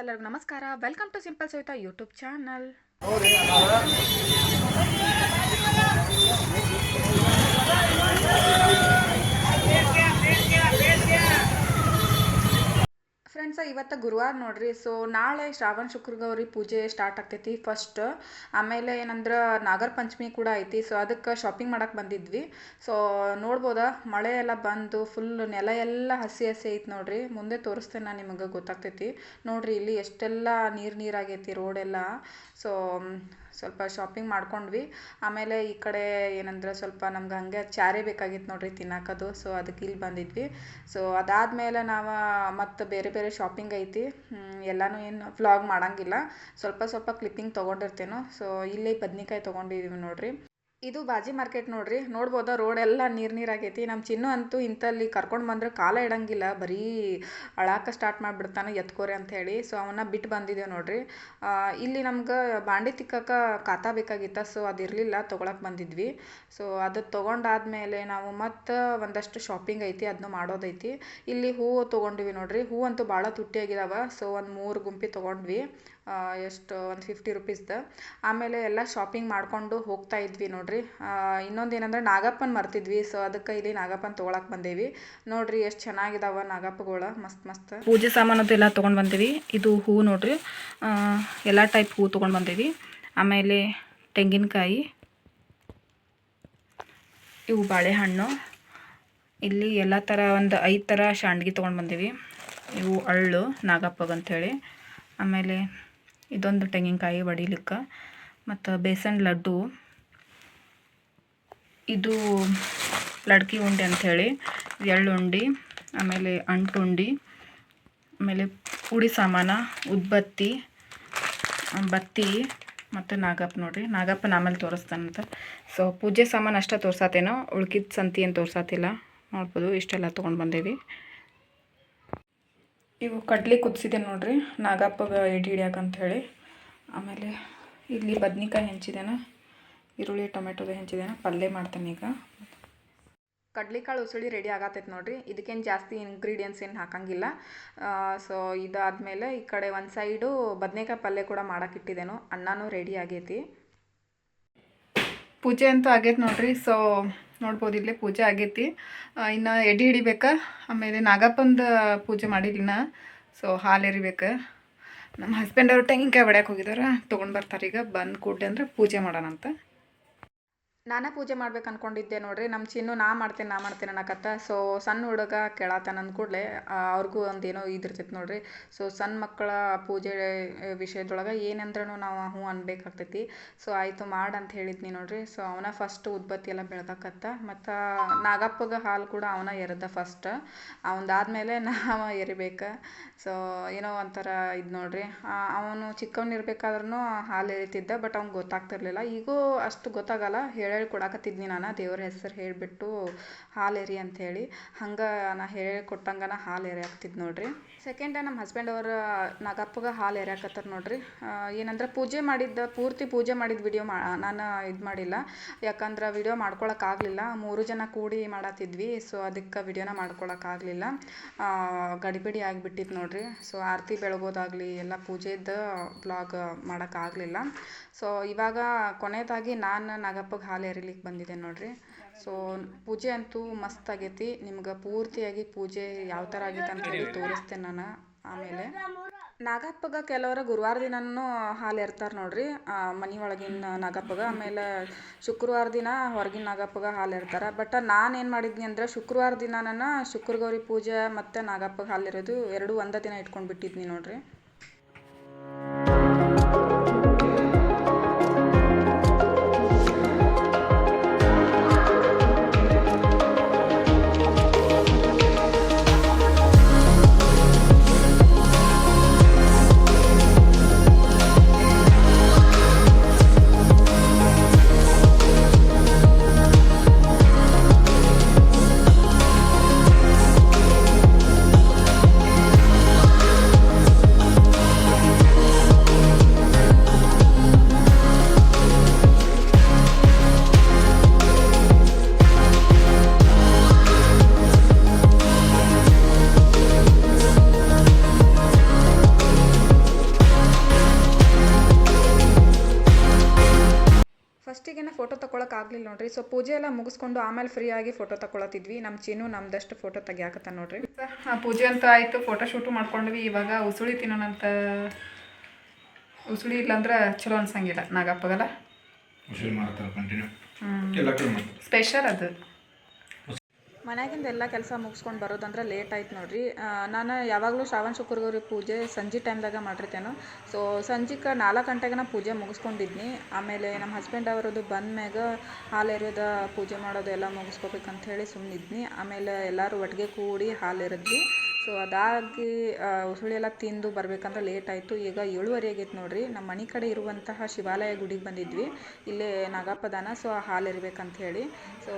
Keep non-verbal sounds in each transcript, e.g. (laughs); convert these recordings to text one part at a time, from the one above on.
ಎಲ್ಲರಿಗೂ ನಮಸ್ಕಾರ. Welcome to simple Savita YouTube channel friends ಇವತ್ತು ಗುರುವಾರ ನೋಡ್ರಿ. ಸೊ ನಾಳೆ ಶ್ರಾವಣ ಶುಕ್ರ ಗೌರಿ ಪೂಜೆ ಸ್ಟಾರ್ಟ್ ಆಗ್ತೈತಿ ಫಸ್ಟ್ ಆಮೇಲೆ ಏನಂದ್ರೆ ನಾಗರ ಪಂಚಮಿ ಕೂಡ ಐತಿ. ಸೊ ಅದಕ್ಕೆ ಶಾಪಿಂಗ್ ಮಾಡಕ್ಕೆ ಬಂದಿದ್ವಿ. ಸೊ ನೋಡ್ಬೋದಾ? ಮಳೆ ಎಲ್ಲ ಬಂದು ಫುಲ್ ನೆಲ ಎಲ್ಲ ಹಸಿ ಹಸಿ ಐತಿ ನೋಡ್ರಿ. ಮುಂದೆ ತೋರಿಸ್ತೇನೆ ನಾನು ನಿಮಗೆ, ಗೊತ್ತಾಗ್ತೈತಿ. ನೋಡ್ರಿ ಇಲ್ಲಿ ಎಷ್ಟೆಲ್ಲ ನೀರು ನೀರಾಗೈತಿ ರೋಡೆಲ್ಲ ಸೊ ಸ್ವಲ್ಪ ಶಾಪಿಂಗ್ ಮಾಡ್ಕೊಂಡ್ವಿ. ಆಮೇಲೆ ಈ ಕಡೆ ಏನಂದ್ರೆ ಸ್ವಲ್ಪ ನಮ್ಗೆ ಹಂಗೆ ಚಾರೆ ಬೇಕಾಗಿತ್ತು ನೋಡ್ರಿ ತಿನ್ನಕ್ಕದು ಸೊ ಅದಕ್ಕೆ ಇಲ್ಲಿ ಬಂದಿದ್ವಿ. ಸೊ ಅದಾದಮೇಲೆ ನಾವು ಮತ್ತು ಬೇರೆ ಬೇರೆ ಶಾಪಿಂಗ್ ಐತಿ. ಎಲ್ಲಾನು ಏನು ವ್ಲಾಗ್ ಮಾಡಂಗಿಲ್ಲ. ಸ್ವಲ್ಪ ಸ್ವಲ್ಪ ಕ್ಲಿಪ್ಪಿಂಗ್ ತೊಗೊಂಡಿರ್ತೇನೆ. ಸೊ ಇಲ್ಲಿ ಬದ್ನಿಕಾಯಿ ತೊಗೊಂಡಿದ್ದೀವಿ ನೋಡ್ರಿ. ಇದು ಬಾಜಿ ಮಾರ್ಕೆಟ್ ನೋಡ್ರಿ, ನೋಡ್ಬೋದಾ? ರೋಡ್ ಎಲ್ಲ ನೀರು ನೀರಾಗೈತಿ ನಮ್ಮ ಚಿನ್ನು ಅಂತೂ ಇಂಥಲ್ಲಿ ಕರ್ಕೊಂಡು ಬಂದ್ರೆ ಕಾಲ ಇಡಂಗಿಲ್ಲ. ಬರೀ ಅಳಾಕ ಸ್ಟಾರ್ಟ್ ಮಾಡಿಬಿಡ್ತಾನೆ ಎತ್ಕೋರಿ ಅಂತ ಹೇಳಿ. ಸೊ ಅವನ್ನ ಬಿಟ್ಟು ಬಂದಿದ್ದೇವೆ ನೋಡ್ರಿ. ಇಲ್ಲಿ ನಮ್ಗೆ ಬಾಂಡಿ ತಿಕ್ಕಕ್ಕೆ ಕಾತಾ ಬೇಕಾಗಿತ್ತ. ಸೊ ಅದಿರಲಿಲ್ಲ ತೊಗೊಳಕ್ಕೆ ಬಂದಿದ್ವಿ. ಸೊ ಅದು ತೊಗೊಂಡಾದ್ಮೇಲೆ ನಾವು ಮತ್ತೆ ಒಂದಷ್ಟು ಶಾಪಿಂಗ್ ಐತಿ ಅದನ್ನು ಮಾಡೋದೈತಿ. ಇಲ್ಲಿ ಹೂವು ತೊಗೊಂಡ್ವಿ ನೋಡ್ರಿ. ಹೂ ಅಂತೂ ಭಾಳ ತುಟ್ಟಿಯಾಗಿದ್ದಾವೆ ಸೊ ಒಂದು ಮೂರು ಗುಂಪಿ ತೊಗೊಂಡ್ವಿ. ಎಷ್ಟು, ಒಂದು ಫಿಫ್ಟಿ ರುಪೀಸ್ದು ಆಮೇಲೆ ಎಲ್ಲ ಶಾಪಿಂಗ್ ಮಾಡಿಕೊಂಡು ಹೋಗ್ತಾ ಇದ್ವಿ ನೋಡ್ರಿ. ಇನ್ನೊಂದು ಏನಂದ್ರೆ ನಾಗಪ್ಪನ ಮರ್ತಿದ್ವಿ. ಸೊ ಅದಕ್ಕೆ ಇಲ್ಲಿ ನಾಗಪ್ಪನ ತೊಗೊಳಕ್ಕೆ ಬಂದೇವಿ. ನೋಡ್ರಿ ಎಷ್ಟು ಚೆನ್ನಾಗಿದಾವ ನಾಗಪ್ಪಗಳ. ಮಸ್ತ್ ಮಸ್ತ್. ಪೂಜೆ ಸಾಮಾನದ್ದು ಎಲ್ಲ ತೊಗೊಂಡು ಬಂದೀವಿ. ಇದು ಹೂವು ನೋಡಿರಿ. ಎಲ್ಲ ಟೈಪ್ ಹೂವು ತೊಗೊಂಡು ಬಂದೀವಿ. ಆಮೇಲೆ ತೆಂಗಿನಕಾಯಿ, ಇವು ಬಾಳೆಹಣ್ಣು. ಇಲ್ಲಿ ಎಲ್ಲ ಥರ ಒಂದು ಐದು ಥರ ಶಾಂಡ್ಗಿ ತೊಗೊಂಡು ಬಂದೀವಿ. ಇವು ಅಳ್ಳು ನಾಗಪ್ಪಗಂಥೇಳಿ ಆಮೇಲೆ ಇದೊಂದು ತೆಂಗಿನಕಾಯಿ ಹೊಡಿಲಿಕ್ಕೆ ಮತ್ತು ಬೇಸನ್ ಲಡ್ಡು. ಇದು ಲಡ್ಕಿ ಉಂಡೆ ಅಂಥೇಳಿ ಎಳ್ಳು ಉಂಡಿ ಆಮೇಲೆ ಅಂಟು ಉಂಡೆ ಆಮೇಲೆ ಪುಡಿ ಸಾಮಾನ, ಉದ್ಬತ್ತಿ, ಬತ್ತಿ ಮತ್ತು ನಾಗಪ್ಪ ನೋಡ್ರಿ. ನಾಗಪ್ಪನ ಆಮೇಲೆ ತೋರಿಸ್ತಾನಂತ ಸೊ ಪೂಜೆ ಸಾಮಾನು ಅಷ್ಟೇ ತೋರ್ಸಾತೇನೋ, ಉಳ್ಕಿದ ಸಂತಿ ಏನು ತೋರ್ಸತ್ತಿಲ್ಲ ನೋಡ್ಬೋದು, ಇಷ್ಟೆಲ್ಲ ತೊಗೊಂಡು ಬಂದೇವಿ. ಇವು ಕಡ್ಲಿ ಕುದಿಸಿದೆ ನೋಡ್ರಿ, ನಾಗಪ್ಪಗೆ ಎಡಿ ಹಿಡಿಯಾಕಂಥೇಳಿ ಆಮೇಲೆ ಇಲ್ಲಿ ಬದ್ನಿಕಾಯಿ ಹೆಂಚಿದೇನ, ಈರುಳ್ಳಿ, ಟೊಮೆಟೊದ ಹೆಂಚಿದೇನ ಪಲ್ಯ ಮಾಡ್ತೇನೆ ಈಗ. ಕಡ್ಲಿಕಾಳು ಉಸುಳಿ ರೆಡಿ ಆಗತ್ತೈತೆ ನೋಡ್ರಿ. ಇದಕ್ಕೇನು ಜಾಸ್ತಿ ಇಂಗ್ರೀಡಿಯೆಂಟ್ಸ್ ಏನು ಹಾಕಂಗಿಲ್ಲ. ಸೊ ಇದಾದಮೇಲೆ ಈ ಕಡೆ ಒಂದು ಸೈಡು ಬದನೇಕಾಯಿ ಪಲ್ಯ ಕೂಡ ಮಾಡೋಕ್ಕಿಟ್ಟಿದ್ದೇನು ಅಣ್ಣನೂ ರೆಡಿ ಆಗೈತಿ. ಪೂಜೆ ಅಂತೂ ಆಗೈತೆ ನೋಡ್ರಿ. ಸೊ ನೋಡ್ಬೋದು, ಇಲ್ಲೇ ಪೂಜೆ ಆಗೈತಿ. ಇನ್ನು ಎಡಿ ಹಿಡಿಬೇಕಾ? ಆಮೇಲೆ ನಾಗಪ್ಪಂದು ಪೂಜೆ ಮಾಡಿಲ್ಲ ಸೊ ಹಾಲು ಎರಿಬೇಕು. ನಮ್ಮ ಹಸ್ಬೆಂಡ್ ಅವರು ತೆಂಗಿನಕಾಯಿ ಬಡ್ಯಾಕೆ ಹೋಗಿದಾರೆ. ತೊಗೊಂಡು ಬರ್ತಾರೆ ಈಗ ಬಂದು ಕೂಡಲೇ ಅಂದ್ರೆ ಪೂಜೆ ಮಾಡೋಣ ಅಂತ ನಾನೇ ಪೂಜೆ ಮಾಡ್ಬೇಕು ಅನ್ಕೊಂಡಿದ್ದೆ ನೋಡ್ರಿ. ನಮ್ಮ ಚಿನ್ನು ನಾ ಮಾಡ್ತೇನೆ ನಾ ಮಾಡ್ತೇನೆ ಅನ್ನಕತ್ತ. ಸೊ ಸಣ್ಣ ಹುಡುಗ ಕೇಳತ್ತಾನ ಅಂದ ಕೂಡಲೇ ಅವ್ರಿಗೂ ಒಂದು ಏನೋ ಇದಿರ್ತೈತೆ ನೋಡ್ರಿ. ಸೊ ಸಣ್ಣ ಮಕ್ಕಳ ಪೂಜೆ ವಿಷಯದೊಳಗೆ ಏನಂದ್ರೂ ನಾವು ಹ್ಞೂ ಅನ್ಬೇಕಾಗ್ತೈತಿ. ಸೊ ಆಯಿತು ಮಾಡು ಅಂತ ಹೇಳಿದ್ನಿ ನೋಡ್ರಿ. ಸೊ ಅವನ ಫಸ್ಟ್ ಉದ್ಬತ್ತಿ ಎಲ್ಲ ಬೆಳ್ದಾಕತ್ತ. ಮತ್ತು ನಾಗಪ್ಪಗೆ ಹಾಲು ಕೂಡ ಅವನ ಎರೆದ ಫಸ್ಟ್ ಅವನದಾದ್ಮೇಲೆ (laughs) ನಾವು ಎರಿಬೇಕು. ಸೊ ಏನೋ ಒಂಥರ ಇದು ನೋಡ್ರಿ. ಅವನು ಚಿಕ್ಕವನಿರ್ಬೇಕಾದ್ರೂ ಹಾಲು ಎರಿತಿದ್ದ, ಬಟ್ ಅವ್ನಿಗೆ ಗೊತ್ತಾಗ್ತಿರ್ಲಿಲ್ಲ. ಈಗೂ ಅಷ್ಟು ಗೊತ್ತಾಗಲ್ಲ. ಹೇಳಿ ಹೇಳಿ ಕೊಡಾಕತ್ತಿದ್ನಿ ನಾನು, ದೇವ್ರ ಹೆಸರು ಹೇಳಿಬಿಟ್ಟು ಹಾಲು ಎರಿ ಹೇಳಿ. ಹಂಗೆ ನಾ ಹೇಳಿ ಕೊಟ್ಟಂಗನ ಹಾಲು ಎರಿಯಾಕ್ತಿದ್ ನೋಡ್ರಿ. ಸೆಕೆಂಡ್ ನಮ್ಮ ಹಸ್ಬೆಂಡ್ ಅವರ ನಾಗಪ್ಪಗೆ ಹಾಲು ಎರಿಯಾಕತ್ತಾರ ನೋಡ್ರಿ. ಏನಂದ್ರೆ ಪೂಜೆ ಮಾಡಿದ್ದ, ಪೂರ್ತಿ ಪೂಜೆ ಮಾಡಿದ ವಿಡಿಯೋ ಮಾ, ನಾನು ಇದು ಮಾಡಿಲ್ಲ. ಯಾಕಂದ್ರೆ ವಿಡಿಯೋ ಮಾಡ್ಕೊಳಕ್ಕಾಗಲಿಲ್ಲ ಮೂರು ಜನ ಕೂಡಿ ಮಾಡತ್ತಿದ್ವಿ ಸೊ ಅದಕ್ಕೆ ವಿಡಿಯೋನ ಮಾಡ್ಕೊಳಕ್ಕಾಗಲಿಲ್ಲ ಗಡಿಬಿಡಿ ಆಗಿಬಿಟ್ಟಿತ್ತು ನೋಡ್ರಿ. ಸೊ ಆರತಿ ಬೆಳಗೋದಾಗಲಿ, ಎಲ್ಲ ಪೂಜೆದ್ದು ಬ್ಲಾಗ್ ಮಾಡೋಕ್ಕಾಗಲಿಲ್ಲ ಸೊ ಇವಾಗ ಕೊನೆಯದಾಗಿ ನಾನು ನಾಗಪ್ಪಗೆ ಹಾಲು ಎರಿಲಿಕ್ಕೆ ಬಂದಿದ್ದೆ ನೋಡ್ರಿ. ಸೊ ಪೂಜೆ ಅಂತೂ ಮಸ್ತ್ ಆಗೈತಿ. ನಿಮ್ಗೆ ಪೂರ್ತಿಯಾಗಿ ಪೂಜೆ ಯಾವ ಥರ ಆಗೈತೆ ಅಂತ ಹೇಳಿ ತೋರಿಸ್ತೇನೆ ನಾನು ಆಮೇಲೆ. ನಾಗಪ್ಪಗ ಕೆಲವರು ಗುರುವಾರ ದಿನನೂ ಹಾಲು ಎರ್ತಾರೆ ನೋಡ್ರಿ. ಮನೆ ಒಳಗಿನ ನಾಗಪ್ಪಗ, ಆಮೇಲೆ ಶುಕ್ರವಾರ ದಿನ ಹೊರಗಿನ ನಾಗಪ್ಪಗ ಹಾಲು ಎರ್ತಾರೆ ಬಟ್ ನಾನು ಏನು ಮಾಡಿದ್ನಿ ಅಂದ್ರೆ ಶುಕ್ರವಾರ ದಿನ ಶುಕ್ರ ಗೌರಿ ಪೂಜೆ ಮತ್ತು ನಾಗಪ್ಪಗ ಹಾಲು ಇರೋದು ಎರಡು ಒಂದೇ ದಿನ ಇಟ್ಕೊಂಡು ಬಿಟ್ಟಿದ್ನಿ ನೋಡ್ರಿ. ತಗೊಳಕ್ ಆಗಲಿಲ್ಲ ನೋಡ್ರಿ. ಸೊ ಪೂಜೆ ಎಲ್ಲ ಮುಗಿಸ್ಕೊಂಡು ಆಮೇಲೆ ಫ್ರೀ ಆಗಿ ಫೋಟೋ ತಗೊಳತಿದ್ವಿ ನಮ್ಮ ಚಿನ್ನು ನಮ್ದಷ್ಟು ಫೋಟೋ ತೆಗಿಯಾಕತ್ತ ನೋಡ್ರಿ. ಪೂಜೆ ಅಂತ ಆಯಿತು. ಫೋಟೋ ಶೂಟು ಮಾಡ್ಕೊಂಡ್ವಿ. ಇವಾಗ ಉಸುಳಿ ತಿನ್ನೋಣಂತ ಉಸುಳಿ ಇಲ್ಲಾಂದ್ರೆ ಚಲೋ ಅನ್ಸಂಗಿಲ್ಲ. ನಾಗಪ್ಪಗಲ್ಲ? ಸ್ಪೆಷಲ್ ಅದು. ಮನ್ಯಾಗಿಂದ ಎಲ್ಲ ಕೆಲಸ ಮುಗಿಸ್ಕೊಂಡು ಬರೋದಂದ್ರೆ ಲೇಟ್ ಆಯ್ತು ನೋಡಿರಿ. ನಾನು ಯಾವಾಗಲೂ ಶ್ರಾವಣ ಶುಕ್ರಗೌರಿ ಪೂಜೆ ಸಂಜೆ ಟೈಮ್ದಾಗ ಮಾಡಿರ್ತೇನೆ. ಸೊ ಸಂಜೆಗೆ ನಾಲ್ಕು ಗಂಟೆಗೆ ನಾನು ಪೂಜೆ ಮುಗಿಸ್ಕೊಂಡಿದ್ನಿ. ಆಮೇಲೆ ನಮ್ಮ ಹಸ್ಬೆಂಡ್ ಅವರದ್ದು ಬಂದ ಮ್ಯಾಗ ಹಾಲು ಎರೆಯೋದ ಪೂಜೆ ಮಾಡೋದು ಎಲ್ಲ ಮುಗಿಸ್ಕೋಬೇಕಂತ ಹೇಳಿ ಸುಮ್ಮನಿದ್ನಿ ಆಮೇಲೆ ಎಲ್ಲರೂ ಒಟ್ಟಿಗೆ ಕೂಡಿ ಹಾಲು ಎರೆದ್ವಿ. ಸೊ ಅದಾಗಿ ಉಸುಳಿ ಎಲ್ಲ ತಿಂದು ಬರಬೇಕಂದ್ರೆ ಲೇಟ್ ಆಯಿತು. ಈಗ ಏಳುವರೆ ಆಗೈತೆ ನೋಡಿರಿ. ನಮ್ಮ ಮನೆ ಕಡೆ ಇರುವಂತಹ ಶಿವಾಲಯ ಗುಡಿಗೆ ಬಂದಿದ್ವಿ. ಇಲ್ಲೇ ನಾಗಪ್ಪದಾನ. ಸೊ ಹಾಲು ಎರಿಬೇಕಂತ ಹೇಳಿ. ಸೊ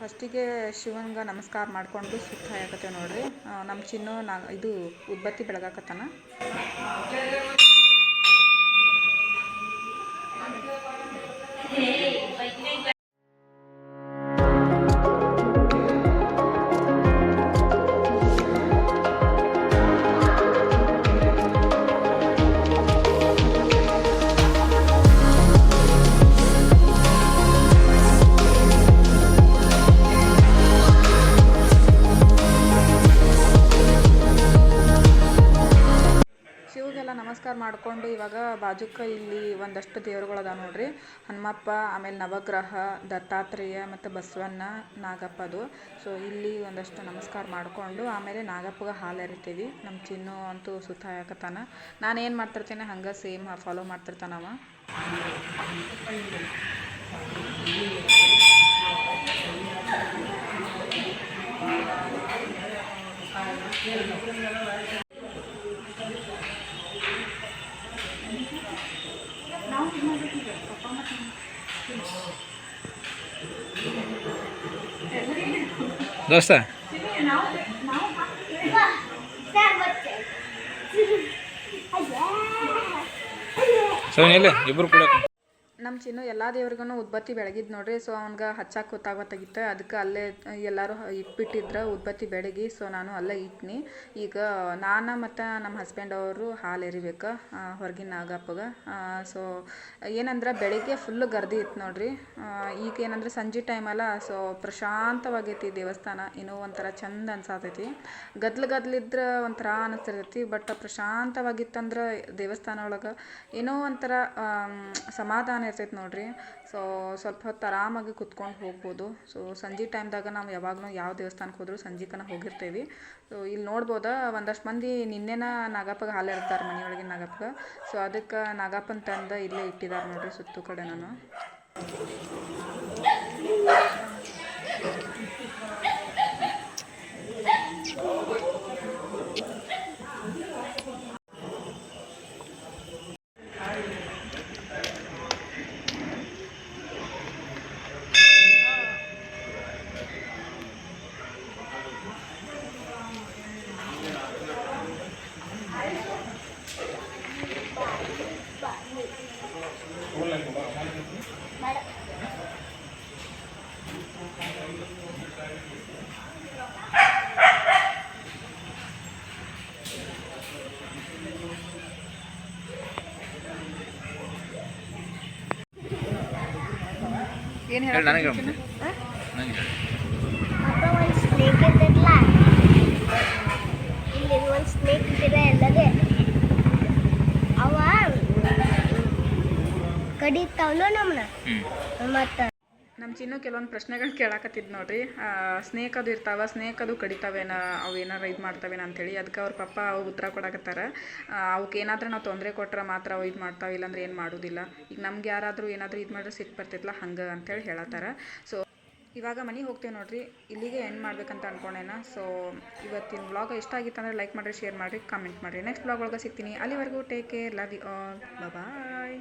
ಫಸ್ಟಿಗೆ ಶಿವಂಗೆ ನಮಸ್ಕಾರ ಮಾಡಿಕೊಂಡು ಸುತ್ತ ಹಾಕತ್ತೇವೆ ನೋಡ್ರಿ. ನಮ್ಮ ಚಿನ್ನು ನಾ ಇದು ಉದ್ಬತ್ತಿ ಬೆಳಗಾಕತ್ತಾನ. ಶಿವಗೆಲ್ಲ ಇವಾಗ ಬಾಜುಕ ಇಲ್ಲಿ ಒಂದಷ್ಟು ದೇವ್ರುಗಳದ ನೋಡ್ರಿ. ಹನುಮಪ್ಪ, ಆಮೇಲೆ ನವಗ್ರಹ, ದತ್ತಾತ್ರೇಯ ಮತ್ತು ಬಸವಣ್ಣ ನಾಗಪ್ಪದು ಸೊ ಇಲ್ಲಿ ಒಂದಷ್ಟು ನಮಸ್ಕಾರ ಮಾಡಿಕೊಂಡು ಆಮೇಲೆ ನಾಗಪ್ಪಗೆ ಹಾಲು ಎರಿತೀವಿ. ನಮ್ಮ ಚಿನ್ನು ಅಂತೂ ಸುತ್ತ ಹಾಕತ್ತಾನ ನಾನು ಏನು ಮಾಡ್ತಿರ್ತೀನಿ, ಹಂಗೆ ಸೇಮ್ ಫಾಲೋ ಮಾಡ್ತಿರ್ತಾನವ ದೋಸ್ತ? ಸರಿ ಇಲ್ಲ ಇಬ್ಬರು ಕೂಡ ನಮ್ಮ ಚಿನ್ನು ಎಲ್ಲ ದೇವ್ರಿಗೂ ಉದ್ಬತ್ತಿ ಬೆಳಗಿದ್ ನೋಡ್ರಿ. ಸೊ ಅವ್ನ್ಗೆ ಹಚ್ಚಕ್ಕೆ ಗೊತ್ತಾಗತ್ತಾಗಿತ್ತು. ಅದಕ್ಕೆ ಅಲ್ಲೇ ಎಲ್ಲರೂ ಇಟ್ಬಿಟ್ಟಿದ್ರೆ ಉದ್ಬತ್ತಿ ಬೆಳಗಿ. ಸೊ ನಾನು ಅಲ್ಲೇ ಇಟ್ನಿ. ಈಗ ನಾನು ಮತ್ತು ನಮ್ಮ ಹಸ್ಬೆಂಡ್ ಅವರು ಹಾಲು ಎರಿಬೇಕು ಹೊರಗಿನ ನಾಗಪ್ಪಗೆ. ಸೊ ಏನಂದ್ರೆ ಬೆಳಿಗ್ಗೆ ಫುಲ್ಲು ಗರ್ದಿ ಇತ್ತು ನೋಡ್ರಿ. ಈಗ ಏನಂದ್ರೆ ಸಂಜೆ ಟೈಮಲ್ಲ ಸೊ ಪ್ರಶಾಂತವಾಗೈತಿ ದೇವಸ್ಥಾನ. ಏನೋ ಒಂಥರ ಚಂದ ಅನ್ಸಾತೈತಿ. ಗದ್ಲು ಗದ್ಲಿದ್ರೆ ಒಂಥರ ಅನಿಸ್ತಿರ್ತೈತಿ. ಬಟ್ ಪ್ರಶಾಂತವಾಗಿತ್ತಂದ್ರೆ ದೇವಸ್ಥಾನ ಒಳಗೆ ಏನೋ ಒಂಥರ ಸಮಾಧಾನ ಇರ್ತೈತೆ ನೋಡ್ರಿ. ಸೊ ಸ್ವಲ್ಪ ಹೊತ್ತು ಆರಾಮಾಗಿ ಕುತ್ಕೊಂಡು ಹೋಗ್ಬೋದು. ಸೊ ಸಂಜೆ ಟೈಮ್ದಾಗ ನಾವು ಯಾವಾಗಲೂ ಯಾವ ದೇವಸ್ಥಾನಕ್ಕೆ ಹೋದರೂ ಸಂಜೆಕನ ಹೋಗಿರ್ತೀವಿ. ಸೊ ಇಲ್ಲಿ ನೋಡ್ಬೋದ, ಒಂದಷ್ಟು ಮಂದಿ ನಿನ್ನೆನ ನಾಗಪ್ಪಗೆ ಹಾಲು ಇರ್ತಾರೆ ಮನೆಯೊಳಗೆ ನಾಗಪ್ಪಗೆ. ಸೊ ಅದಕ್ಕೆ ನಾಗಪ್ಪನ ತಂದು ಇಲ್ಲೇ ಇಟ್ಟಿದ್ದಾರೆ ನೋಡ್ರಿ ಸುತ್ತು ಕಡೆ ನಾನು ಏನು ಹೇಳಿ ನನಗೆ ನನಗೆ ಅಪ್ಪ ಒಂದು ಸ್ನೇಕ್ ಇದ್ದಿರಲ್ಲ ಇಲ್ಲಿ ಒಂದು ಸ್ನೇಕ್ ಇದ್ದಿರ ಎಲ್ಲದೇ ಅವ ಕಡಿತಾವಲ್ಲ ನಮ್ಮನ್ನ? ಮತ್ತು ನಮ್ಮ ಕೆಲವೊಂದು ಪ್ರಶ್ನೆಗಳು ಕೇಳಾಕತ್ತಿದ್ ನೋಡ್ರಿ. ಸ್ನೇಕ್ ಅದು ಇರ್ತಾವ ಸ್ನೇಕ್ ಅದು ಕಡಿತಾವೇನ? ಅವು ಏನಾರ ಇದು ಮಾಡ್ತಾವೇನ ಅಂತೇಳಿ. ಅದಕ್ಕೆ ಅವ್ರ ಪಪ್ಪ ಅವು ಉತ್ತರ ಕೊಡಕತ್ತಾರ. ಅವಕ್ಕೆ ಏನಾದ್ರೂ ನಾವು ತೊಂದರೆ ಕೊಟ್ರೆ ಮಾತ್ರ ಅವು ಇದು ಮಾಡ್ತಾವೆ, ಇಲ್ಲಾಂದ್ರೆ ಏನು ಮಾಡೋದಿಲ್ಲ. ಈಗ ನಮ್ಗೆ ಯಾರಾದರೂ ಏನಾದರೂ ಇದು ಮಾಡಿದ್ರೆ ಸಿಟ್ಟು ಬರ್ತೈತಲ್ಲ ಹಂಗೆ ಅಂತೇಳಿ ಹೇಳತ್ತಾರ. ಸೊ ಇವಾಗ ಮನೆಗೆ ಹೋಗ್ತೇವೆ ನೋಡ್ರಿ. ಇಲ್ಲಿಗೆ ಎಂಡ್ ಮಾಡ್ಬೇಕಂತ ಅನ್ಕೊಂಡೇನ. ಸೊ ಇವತ್ತಿನ ಬ್ಲಾಗ್ ಇಷ್ಟ ಆಗಿತ್ತು ಅಂದ್ರೆ ಲೈಕ್ ಮಾಡಿರಿ ಶೇರ್ ಮಾಡಿರಿ ಕಾಮೆಂಟ್ ಮಾಡಿರಿ. ನೆಕ್ಸ್ಟ್ ಬ್ಲಾಗ್ ಒಳಗೆ ಸಿಗ್ತೀನಿ. ಅಲ್ಲಿವರೆಗೂ take care love you all bye